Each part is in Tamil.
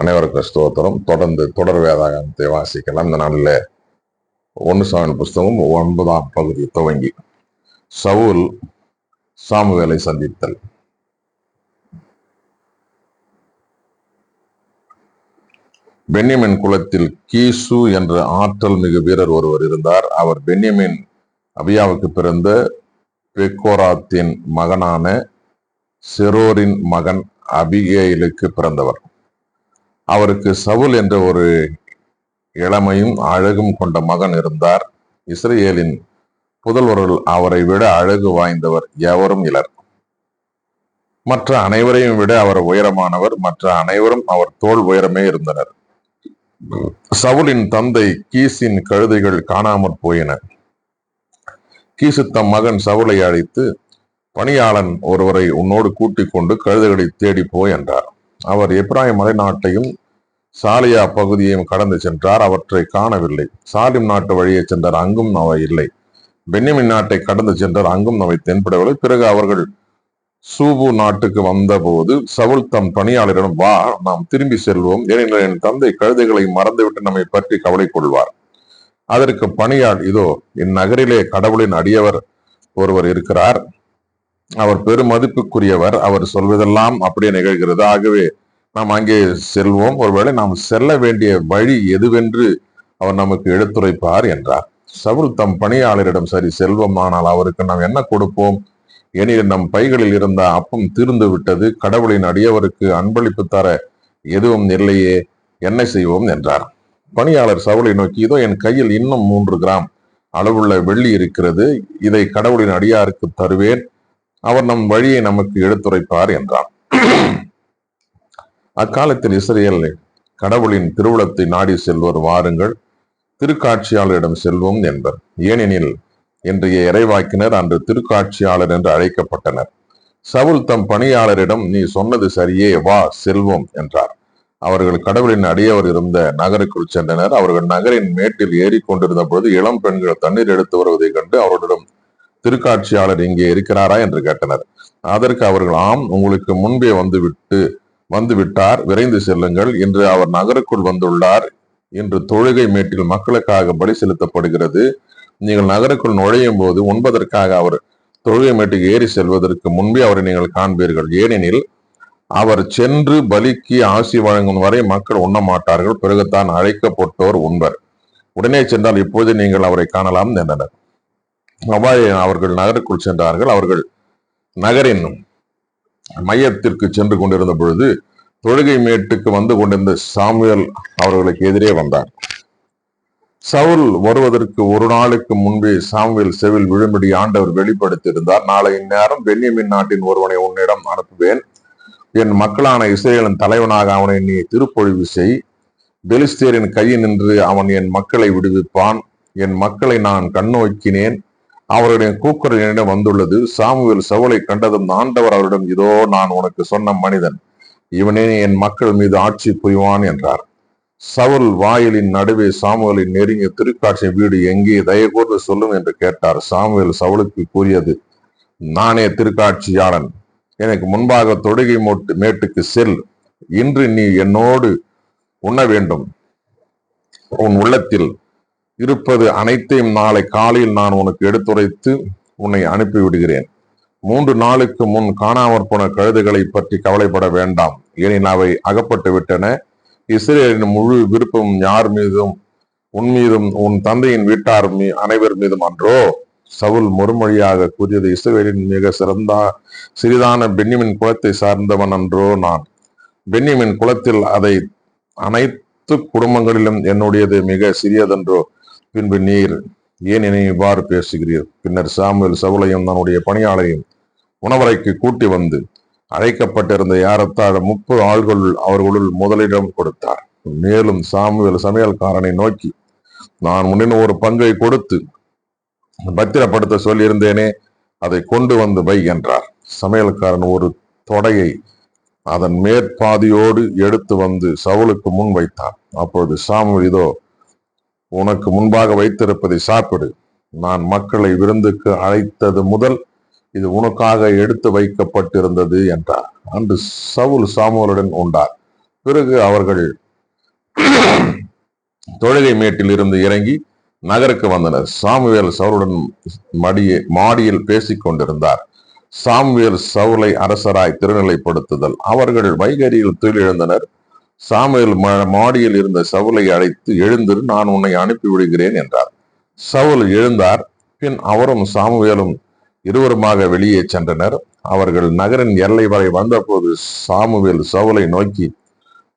அனைவருக்கும் ஸ்தோத்திரம். தொடர்ந்து தொடர் வேதாகத்தை வாசிக்கலாம். இந்த நாளில் ஒன்று சாமியின் புஸ்தகம் ஒன்பதாம் பகுதி துவங்கி. சவுல் சாமுவேலை சந்தித்தல். பென்யமின் குலத்தில் கீசு என்ற ஆற்றல் மிகு வீரர் ஒருவர் இருந்தார். அவர் பென்யமின் அபியாவுக்கு பிறந்த பெக்கோராத்தின் மகனான செரோரின் மகன் அபிகேயிலுக்கு பிறந்தவர். அவருக்கு சவுல் என்ற ஒரு இளமையும் அழகும் கொண்ட மகன் இருந்தார். இஸ்ரேலின் புதல்வர்கள் அவரை விட அழகு வாய்ந்தவர் எவரும் இலர். மற்ற அனைவரையும் விட அவர் உயரமானவர் மற்ற அனைவரும் அவர் தோல் உயரமே இருந்தனர். சவுலின் தந்தை கீசின் கழுதைகள் காணாமற் போயின. கீசு தம் மகன் சவுலை அழைத்து பணியாளன் ஒருவரை உன்னோடு கூட்டிக் கொண்டு கழுதைகளை தேடி போய் என்றார். அவர் எப்ராஹிம் மலைநாட்டையும் சாலியா பகுதியையும் கடந்து சென்றார். அவற்றை காணவில்லை. சாலிம் நாட்டு வழியே சென்றார். அங்கும் அவை இல்லை. பென்னிமின் நாட்டை கடந்து சென்றார். அங்கும் அவை தென்படவில்லை. பிறகு அவர்கள் சூபு நாட்டுக்கு வந்தபோது சவுல் தம் பணியாளரிடம் வா நாம் திரும்பி செல்வோம். ஏனெனில் என் தந்தை கழுதைகளை மறந்துவிட்டு நம்மை பற்றி கவலை கொள்வார். அதற்கு பணியாள் இதோ இந்நகரிலே கடவுளின் அடியவர் ஒருவர் இருக்கிறார். அவர் பெருமதிப்புக்குரியவர். அவர் சொல்வதெல்லாம் அப்படியே நிகழ்கிறது. ஆகவே நாம் அங்கே செல்வோம். ஒருவேளை நாம் செல்ல வேண்டிய வழி எதுவென்று அவர் நமக்கு எடுத்துரைப்பார் என்றார். சவுல் தம் பணியாளரிடம் சரி செல்வம் ஆனால் அவருக்கு நாம் என்ன கொடுப்போம்? எனில் நம் பைகளில் இருந்த அப்பம் தீர்ந்து விட்டது. கடவுளின் அடியவருக்கு அன்பளிப்பு தர எதுவும் இல்லையே என்ன செய்வோம் என்றார். பணியாளர் சவுளை நோக்கி இதோ என் கையில் இன்னும் மூன்று கிராம் அளவுள்ள வெள்ளி இருக்கிறது. இதை கடவுளின் அடியாருக்கு தருவேன். அவர் நம் வழியை நமக்கு எடுத்துரைப்பார் என்றார். அக்காலத்தில் இஸ்ரேல் கடவுளின் திருவுளத்தை நாடி செல்வோர் வாருங்கள். திருக்காட்சியாளரிடம் செல்வோம் என்பர். ஏனெனில் இன்றைய இறைவாக்கினர் அன்று திருக்காட்சியாளர் என்று அழைக்கப்பட்டனர். சவுல் தம் பணியாளரிடம் நீ சொன்னது சரியே வா செல்வோம் என்றார். அவர்கள் கடவுளின் அடியவர் இருந்த நகருக்குள் சென்றனர். அவர்கள் நகரின் மேட்டில் ஏறி கொண்டிருந்த பொழுது இளம் பெண்கள் தண்ணீர் எடுத்து வருவதைக் கண்டு அவர்களிடம் திருக்காட்சியாளர் இங்கே இருக்கிறாரா? என்று கேட்டனர். அதற்கு அவர்கள் ஆம் உங்களுக்கு முன்பே வந்துவிட்டு வந்துவிட்டார். விரைந்து செல்லுங்கள். இன்று அவர் நகருக்குள் வந்துள்ளார். இன்று தொழுகை மேட்டில் மக்களுக்காக பலி செலுத்தப்படுகிறது. நீங்கள் நகருக்குள் நுழையும் போது உண்பதற்காக அவர் தொழுகை மேட்டுக்கு ஏறி செல்வதற்கு முன்பே அவரை நீங்கள் காண்பீர்கள். ஏனெனில் அவர் சென்று பலிக்கு ஆசி வழங்கும் வரை மக்கள் உண்ண மாட்டார்கள் பிறகுதான் அழைக்கப்பட்டோர் உண்பர். உடனே சென்றால் இப்போது நீங்கள் அவரை காணலாம் என்றனர். அவ்வாறு அவர்கள் நகருக்குள் சென்றார்கள். அவர்கள் நகரின் மையத்திற்கு சென்று கொண்டிருந்த பொழுது தொழுகை மேட்டுக்கு வந்து கொண்டிருந்த சாமுவேல் அவர்களுக்கு எதிரே வந்தார். சவுல் வருவதற்கு ஒரு நாளுக்கு முன்பே சாமுவேல் செவில் விழும்படி ஆண்டவர் வெளிப்படுத்தியிருந்தார். நாளை இந்நேரம் பென்யமின் நாட்டின் ஒருவனை உன்னிடம் அனுப்புவேன். என் மக்களான இஸ்ரேலின் தலைவனாக அவனை நீ திருப்பொழிவு செய். பெலிஸ்தேரின் கையில் நின்று அவன் என் மக்களை விடுவிப்பான். என் மக்களை நான் கண்ணோக்கினேன். அவருடைய கூக்குரல் என்னிடம் வந்துள்ளது சாமுவேல் சவுலை கண்டதும் ஆண்டவர் அவரிடம் இதோ நான் உனக்கு சொன்ன மனிதன் இவனே என் மக்கள் மீது ஆட்சி புரிவான் என்றார். சவுல் வாயிலின் நடுவே சாமுவேலின் நெருங்கிய திருக்காட்சி வீடு எங்கே? தயகூர்ந்து சொல்லும் என்று கேட்டார். சாமுவேல் சவுலுக்கு கூறியது நானே திருக்காட்சியாளன். எனக்கு முன்பாக தொடுகை மோட்டு மேட்டுக்கு செல். இன்று நீ என்னோடு உண்ண வேண்டும். உன் உள்ளத்தில் இருப்பது அனைத்தையும் நாளை காலையில் நான் உனக்கு எடுத்துரைத்து உன்னை அனுப்பி விடுகிறேன் மூன்று நாளுக்கு முன் காணாமற் போன கழுதைகளை பற்றி கவலைப்பட வேண்டாம். ஏனெனில் அவை அகப்பட்டு விட்டன. இஸ்ரேலின் முழு விருப்பம் யார் மீதும் உன் மீதும் உன் தந்தையின் வீட்டார் மீ அனைவர் மீதும் அன்றோ? சவுல் மறுமொழியாக கூறியது இஸ்ரேலின் மிக சிறந்த சிறிதான பென்னிமின் குலத்தை சார்ந்தவன் அன்றோ நான். பென்னிமின் குலத்தில் அதை அனைத்து குடும்பங்களிலும் என்னுடையது மிக சிறியதென்றோ? பின்பு நீர். ஏன் என்னை இவ்வாறு பேசுகிறீர்? பின்னர் சாமுவேல் சவுளையும் தன்னுடைய பணியாளரையும் உணவறைக்கு கூட்டி வந்து அழைக்கப்பட்டிருந்த யாரத்தாழ முப்பது ஆள்கள் அவர்களுள் முதலிடம் கொடுத்தார். மேலும் சாமுவேல் சமையல்காரனை நோக்கி நான் முன்னின் ஒரு பங்கை கொடுத்து பத்திரப்படுத்த சொல்லியிருந்தேனே அதை கொண்டு வந்து வை என்றார். சமையல்காரன் ஒரு தொடையை அதன் மேற்பாதியோடு எடுத்து வந்து சவுலுக்கு முன் வைத்தான். அப்பொழுது சாமுவேல் இதோ உனக்கு முன்பாக வைத்திருப்பதை சாப்பிடு. நான் மக்களை விருந்துக்கு அழைத்தது முதல் இது உனக்காக எடுத்து வைக்கப்பட்டிருந்தது என்றார். அன்று சவுல் சாமுவலுடன் உண்டார். பிறகு அவர்கள் தொழுகை மேட்டில் இருந்து இறங்கி நகருக்கு வந்தனர். சாமுவேல் சவுலுடன் மடியே மாடியில் பேசிக் கொண்டிருந்தார். சாமுவேல் சவுலை அரசராய் திருநிலைப்படுத்துதல். அவர்கள் வைகரியில் துயிலெழுந்தனர் சாமுவேல் ம- மாடியில் இருந்த சவுலை அழைத்து எழுந்திரு நான் உன்னை அனுப்பி விடுகிறேன் என்றார். சவுல் எழுந்தார். பின் அவரும் சாமுவேலும் இருவருமாக வெளியே சென்றனர். அவர்கள் நகரின் எல்லை வரை வந்தபோது சாமுவேல் சவுலை நோக்கி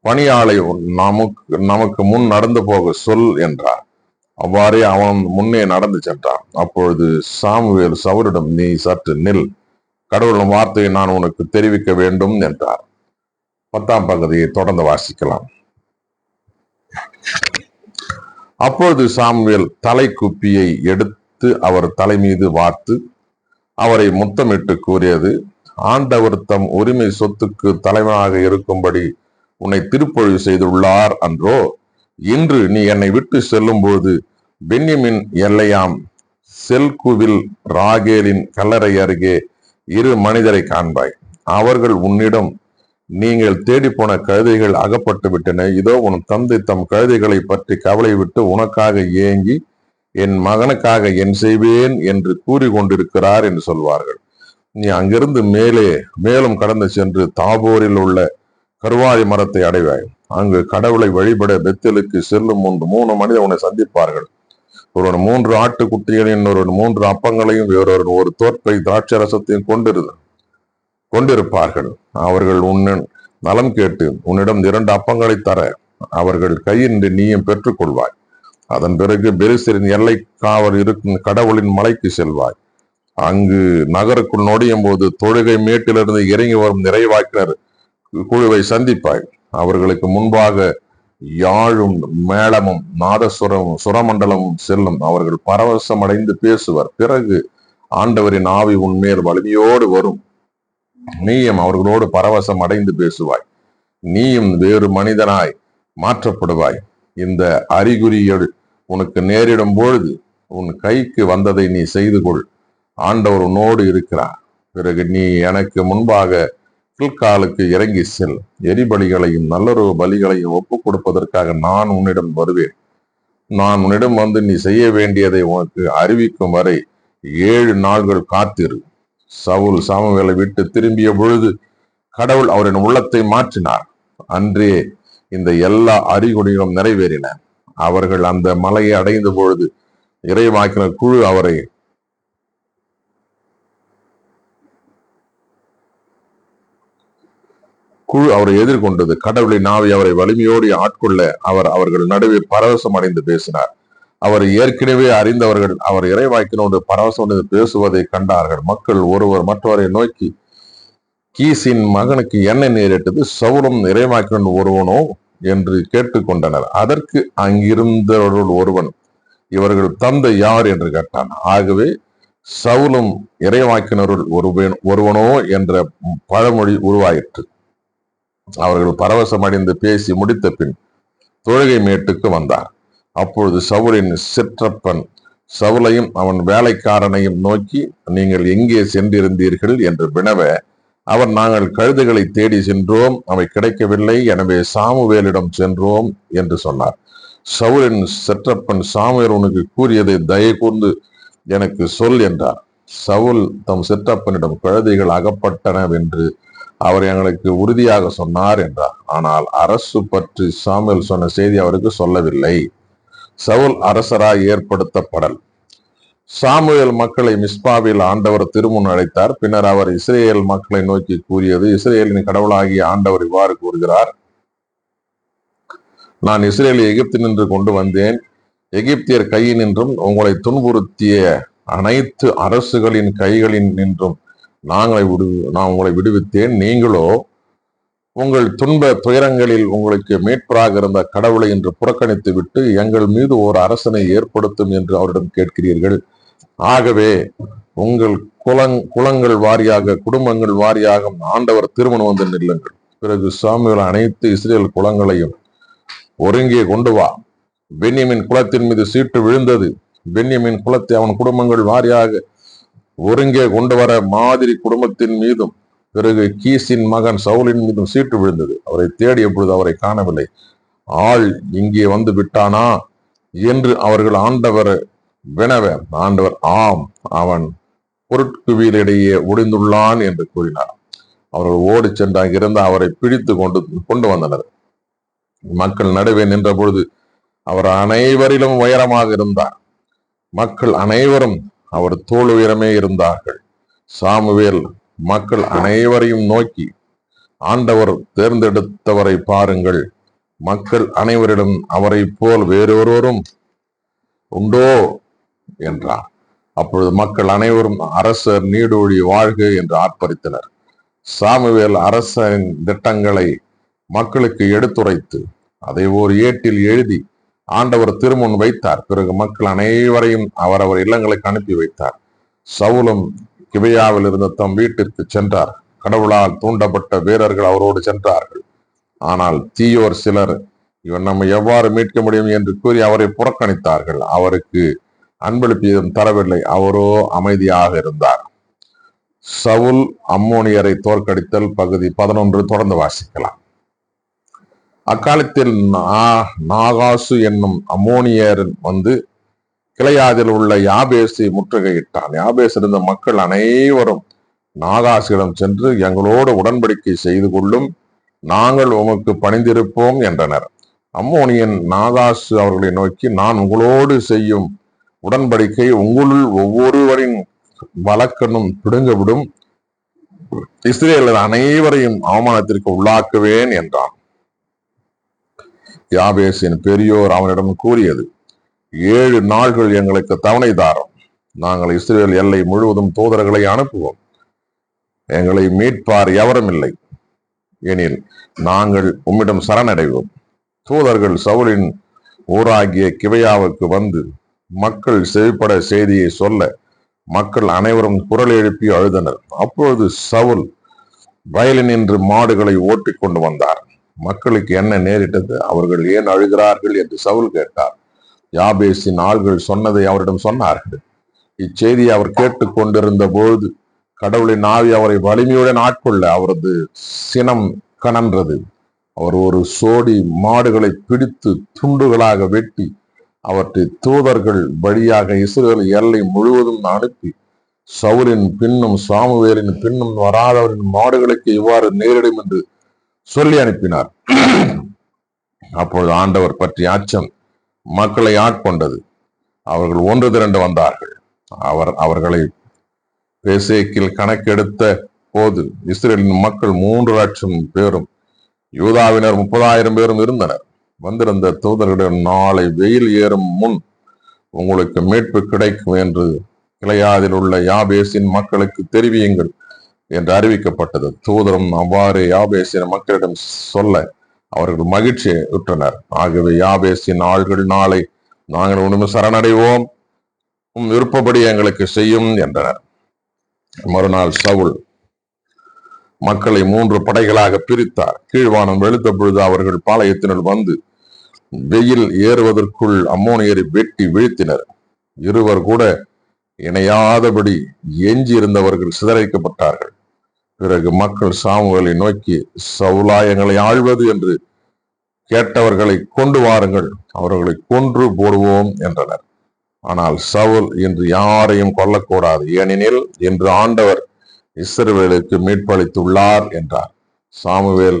பணியாளை நமக்கு நமக்கு முன் நடந்து போக சொல் என்றார். அவ்வாறே அவன் முன்னே நடந்து சென்றான். அப்பொழுது சாமுவேல் சவுலிடம் நீ சற்று நில். கடவுளின் வார்த்தையை நான் உனக்கு தெரிவிக்க வேண்டும் என்றார். பத்தாம் பகுதியை தொடர்ந்து வாசிக்கலாம். அப்பொழுது சாமுவேல் தலை குப்பியை எடுத்து அவர் தலை மீது வார்த்து அவரை முத்தமிட்டு கூறியது ஆண்டவர் தம் உரிமை சொத்துக்கு தலைவனாக இருக்கும்படி உன்னை திருப்பொழிவு செய்துள்ளார் அன்றோ? இன்று நீ என்னை விட்டு செல்லும்போது பென்யமின் எல்லையாம் செல்குவில் ராகேலின் கல்லறை அருகே இரு மனிதரை காண்பாய். அவர்கள் உன்னிடம் நீங்கள் தேடிப்போன கழுதைகள் அகப்பட்டு விட்டன. இதோ உன் தந்தை தம் கழுதைகளை பற்றி கவலை விட்டு உனக்காக ஏங்கி என் மகனுக்காக என் செய்வேன் என்று கூறி கொண்டிருக்கிறார் என்று சொல்வார்கள். நீ அங்கிருந்து மேலே மேலும் கடந்து சென்று தாபோரில் உள்ள கருவாரி மரத்தை அடைவாய். அங்கு கடவுளை வழிபட பெத்தலுக்கு செல்லும் முன்பு மூணு மனிதர் உன்னை சந்திப்பார்கள். ஒருவன் மூன்று ஆட்டுக்குட்டிகளையும் ஒருவன் மூன்று அப்பங்களையும் வேறொருவன் ஒரு தோற்பை திராட்சரசத்தையும் கொண்டிருந்தான். கொண்டிருப்பார்கள். அவர்கள் உன்னின் நலம் கேட்டு உன்னிடம் இரண்டு அப்பங்களை தர அவர்கள் கையின்றி நீயும் பெற்றுக்கொள்வாய். அதன் பிறகு பெரிசரின் எல்லை காவல் இருக்கும் கடவுளின் மலைக்கு செல்வாய். அங்கு நகருக்குள் நொடியும் போது தொழுகை மேட்டிலிருந்து இறங்கி வரும் நிறைவாக்கினர் குழுவை சந்திப்பாய். அவர்களுக்கு முன்பாக யாழும் மேளமும் நாதசுரமும் சுரமண்டலமும் செல்லும். அவர்கள் பரவசம் அடைந்து பேசுவர். பிறகு ஆண்டவரின் ஆவி உன்மேல் வலிமையோடு வரும். நீயும் அவர்களோடு பரவசம் அடைந்து பேசுவாய். நீயும் வேறு மனிதனாய் மாற்றப்படுவாய். இந்த அறிகுறிகள் உனக்கு நேரிடும் பொழுது உன் கைக்கு வந்ததை நீ செய்து கொள். ஆண்டவர் உன்னோடு இருக்கிறார். பிறகு நீ எனக்கு முன்பாக கில்காலுக்கு இறங்கி செல். எரிபலிகளையும் நல்லுறவு பலிகளையும் ஒப்புக் கொடுப்பதற்காக நான் உன்னிடம் வருவேன். நான் உன்னிடம் வந்து நீ செய்ய வேண்டியதை உனக்கு அறிவிக்கும் வரை ஏழு நாள்கள் காத்திரு. சவுல் சாமுவேலை விட்டு திரும்பிய பொழுது கடவுள் அவரின் உள்ளத்தை மாற்றினார். அன்றே இந்த எல்லா அறிகுறிகளும் நிறைவேறின. அவர்கள் அந்த மலையை அடைந்த பொழுது இறைவாக்கினர் குழு அவரை குழு அவரை எதிர்கொண்டது. கடவுளின் நாவி அவரை வலிமையோடு ஆட்கொள்ள அவர் அவர்கள் நடுவே பரவசம் அடைந்து பேசினார். அவர் ஏற்கனவே அறிந்தவர்கள் அவர் இறைவாக்கினோடு பரவசம் அடைந்து பேசுவதை கண்டார்கள். மக்கள் ஒருவர் மற்றவரை நோக்கி கீசின் மகனுக்கு என்ன நேரிட்டது சவுலும் இறைவாக்கினன் ஒருவனோ என்று கேட்டுக்கொண்டனர். அதற்கு அங்கிருந்தவர்கள் ஒருவன் இவர்கள் தந்தை யார் என்று கேட்டான். ஆகவே சவுலும் இறைவாக்கினருள் ஒருவன் ஒருவனோ என்ற பழமொழி உருவாயிற்று. அவர்கள் பரவசம் அடைந்து பேசி முடித்த பின் தொழுகை மேட்டுக்கு வந்தார். அப்பொழுது சவுலின் சிற்றப்பன் சவுலையும் அவன் வேலைக்காரனையும் நோக்கி நீங்கள் எங்கே சென்றிருந்தீர்கள்? என்று வினவ அவர் நாங்கள் கழுதுகளை தேடி சென்றோம் அவை கிடைக்கவில்லை எனவே சாமுவேலிடம் சென்றோம் என்று சொன்னார். சவுலின் செற்றப்பன் சாமுவேல் உனக்கு கூறியதை தயை கூர்ந்து எனக்கு சொல் என்றார். சவுல் தம் சிற்றப்பனிடம் கழுதைகள் அகப்பட்டனவென்று அவர் எங்களுக்கு உறுதியாக சொன்னார் என்றார். ஆனால் அரசு பற்றி சாமுவேல் சொன்ன செய்தி அவருக்கு சொல்லவில்லை. சவுல் அரசராய் ஏற்படுத்தப்படல். சாமுவேல் மக்களை மிஸ்பாவில் ஆண்டவர் திருமுன் அழைத்தார். பின்னர் அவர் இஸ்ரேல் மக்களை நோக்கி கூறியது இஸ்ரேலின் கடவுளாகிய ஆண்டவர் இவ்வாறு கூறுகிறார். நான் இஸ்ரேலை எகிப்தினின்று கொண்டு வந்தேன். எகிப்தியர் கையினின்றும் உங்களை துன்புறுத்திய அனைத்து அரசுகளின் கைகளின் நின்றும் நாங்களை விடு நான் உங்களை விடுவித்தேன். நீங்களோ உங்கள் துன்ப துயரங்களில் உங்களுக்கு மீட்பராக இருந்த கடவுளை என்று புறக்கணித்து விட்டு எங்கள் மீது ஒரு அரசனை ஏற்படுத்தும் என்று அவரிடம் கேட்கிறீர்கள். ஆகவே உங்கள் குலங் குலங்கள் வாரியாக குடும்பங்கள் வாரியாக ஆண்டவர் திருமணம் வந்து நில்லுங்கள். பிறகு சுவாமிகள் அனைத்து இஸ்ரேல் குலங்களையும் ஒருங்கே கொண்டு வா. பென்யமின் குலத்தின் மீது சீட்டு விழுந்தது. பென்யமின் குலத்தை அவன் குடும்பங்கள் வாரியாக ஒருங்கே கொண்டு வர மாதிரி குடும்பத்தின் மீதும் பிறகு கீசின் மகன் சவுலின் மீதும் சீட்டு விழுந்தது. அவரை தேடிய பொழுது அவரை காணவில்லை. ஆள் இங்கே வந்து விட்டானா? என்று அவர்கள் ஆண்டவர் வினவ ஆண்டவர் ஆம் அவன் பொருட்குவியலிடையே ஒடிந்துள்ளான் என்று கூறினார். அவர்கள் ஓடி சென்றாக அங்கிருந்து அவரை பிடித்து கொண்டு கொண்டு வந்தனர். மக்கள் நடுவே நின்ற பொழுது அவர் அனைவரிலும் உயரமாக இருந்தார். மக்கள் அனைவரும் அவர் தோல் உயரமே இருந்தார்கள். சாமுவேல் மக்கள் அனைவரையும் நோக்கி ஆண்டவர் தேர்ந்தெடுத்தவரை பாருங்கள். மக்கள் அனைவரிடம் அவரை போல் வேறொருவரும் உண்டோ? என்றார். அப்பொழுது மக்கள் அனைவரும் அரசர் நீடோழி வாழ்க என்று ஆர்ப்பரித்தனர். சாமுவேல் அரசின் திட்டங்களை மக்களுக்கு எடுத்துரைத்து அதை ஓர் ஏட்டில் எழுதி ஆண்டவர் திருமுன் வைத்தார். பிறகு மக்கள் அனைவரையும் அவரவர் இல்லங்களுக்கு அனுப்பி வைத்தார். சவுலும் கிபையாவில் இருந்த தம் வீட்டிற்கு சென்றார். கடவுளால் தூண்டப்பட்ட வீரர்கள் அவரோடு சென்றார்கள். ஆனால் தீயோர் சிலர் இவன் நம்மை எவ்வாறு மீட்க முடியும்? என்று கூறி அவரை புறக்கணித்தார்கள். அவருக்கு அன்பளிப்பீதம் தரவில்லை. அவரோ அமைதியாக இருந்தார். சவுல் அம்மோனியரை தோற்கடித்தல் பகுதி பதினொன்று தொடர்ந்து வாசிக்கலாம். அக்காலத்தில் நாகாசு என்னும் அம்மோனியர் வந்து கிளையாதில் உள்ள யாபேசை முற்றுகையிட்டான். யாபேஸ் இருந்த மக்கள் அனைவரும் நாகாசிடம் சென்று எங்களோடு உடன்படிக்கை செய்து கொள்ளும் நாங்கள் உமக்கு பணிந்திருப்போம் என்றனர். அம்மோனியன் நாகாஸ் அவர்களை நோக்கி நான் உங்களோடு செய்யும் உடன்படிக்கை உங்களுள் ஒவ்வொருவரின் வழக்கனும் பிடுங்கவிடும். இஸ்ரேலர் அனைவரையும் அவமானத்திற்கு உள்ளாக்குவேன் என்றான். யாபேசின் பெரியோர் அவனிடம் கூறியது ஏழு நாள்கள் எங்களுக்கு தவணை தாரம். நாங்கள் இஸ்ரேல் எல்லை முழுவதும் தூதர்களை அனுப்புவோம். எங்களை மீட்பார் எவரும் இல்லை. எனில் நாங்கள் உம்மிடம் சரணடைவோம். தூதர்கள் சவுலின் ஊராகிய கிவையாவுக்கு வந்து மக்கள் செவிப்பட செய்தியை சொல்ல மக்கள் அனைவரும் குரல் எழுப்பி அழுதனர். அப்பொழுது சவுல் வயலில் நின்று மாடுகளை ஓட்டிக் கொண்டு வந்தார். மக்களுக்கு என்ன நேரிட்டது? அவர்கள் ஏன் அழுகிறார்கள்? என்று சவுல் கேட்டார். யாபேசின் ஆள்கள் சொன்னதை அவரிடம் சொன்னார்கள். இச்செய்தியை அவர் கேட்டுக்கொண்டிருந்த போது கடவுளின் ஆவி அவரை வலிமையுடன் ஆட்கொள்ள அவரது சினம் கனன்றது. அவர் ஒரு சோடி மாடுகளை பிடித்து துண்டுகளாக வெட்டி அவற்றை தூதர்கள் வழியாக இஸ்ரேல் எல்லை முழுவதும் அனுப்பி சவுரின் பின்னும் சாமுவேலின் பின்னும் வராதவரின் மாடுகளுக்கு இவ்வாறு நேரிடும் என்று சொல்லி அனுப்பினார். அப்பொழுது ஆண்டவர் பற்றிய அச்சம் மக்களை ஆட்கொண்டது. அவர்கள் ஒன்று திரண்டு வந்தார்கள். அவர் அவர்களை பேசேக்கில் கணக்கெடுத்த போது இஸ்ரேலின் மக்கள் மூன்று லட்சம் பேரும் யூதாவினர் முப்பதாயிரம் பேரும் இருந்தனர். வந்திருந்த தூதர்களிடம் நாளை வெயில் ஏறும் முன் உங்களுக்கு மீட்பு கிடைக்கும் என்று கிளையாதில் உள்ள யாபேசின் மக்களுக்கு தெரிவியுங்கள் என்று அறிவிக்கப்பட்டது. தூதரும் அவ்வாறு யாபேசின் மக்களிடம் சொல்ல அவர்கள் மகிழ்ச்சி உற்றனர். ஆகவே யாபேசின் ஆள்கள் நாளை நாங்கள் உண்மை சரணடைவோம். உம் விருப்பப்படி எங்களுக்கு செய்யும் என்றனர். மறுநாள் சவுல் மக்களை மூன்று படைகளாக பிரித்தார். கீழ்வானம் வெளுத்த பொழுது அவர்கள் பாளையத்தினர் வந்து வெயில் ஏறுவதற்குள் அம்மோனியரை வெட்டி வீழ்த்தினர். இருவர் கூட இணையாதபடி எஞ்சி இருந்தவர்கள் சிதறைக்கப்பட்டார்கள் பிறகு மக்கள் சாமுவேலை நோக்கி சவுலாயங்களை ஆழ்வது என்று கேட்டவர்களை கொண்டு வாருங்கள் அவர்களை கொன்று போடுவோம் என்றனர். ஆனால் சவுல் இன்று யாரையும் கொல்லக்கூடாது ஏனெனில் இன்று ஆண்டவர் இஸ்ரவேலுக்கு மீட்பளித்துள்ளார் என்றார். சாமுவேல்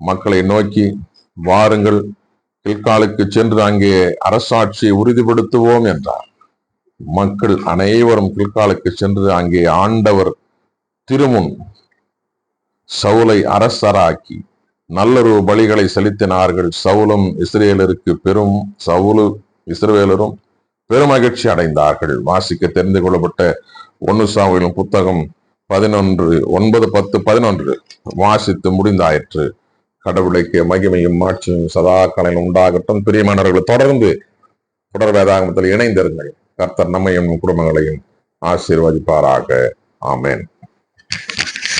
மக்களை நோக்கி வாருங்கள் கில்காலுக்கு சென்று அங்கே அரசாட்சியை உறுதிப்படுத்துவோம் என்றார். மக்கள் அனைவரும் கில்காலுக்கு சென்று அங்கே ஆண்டவர் திருமுன் சவுலை அரசராக்கி நல்லொரு பலிகளை செலுத்தினார்கள். சவுலும் இஸ்ரேலருக்கு பெரும் சவுலு பெரும் பெருமகிழ்ச்சி அடைந்தார்கள். வாசிக்க தெரிந்து கொள்ளப்பட்ட ஒன்னு சாமுவேலும் புத்தகம் பதினொன்று ஒன்பது பத்து பதினொன்று. வாசித்து முடிந்தாயிற்று. கடவுளுக்கு மகிமையும் மாட்சியும் சதா காலையில் உண்டாகட்டும். பிரியமானவர்கள் தொடர்ந்து தொடர் வேதாகமத்தில் இணைந்திருங்கள். கர்த்தர் நம்மையும் குடும்பங்களையும் ஆசீர்வதிப்பாராக. ஆமேன்.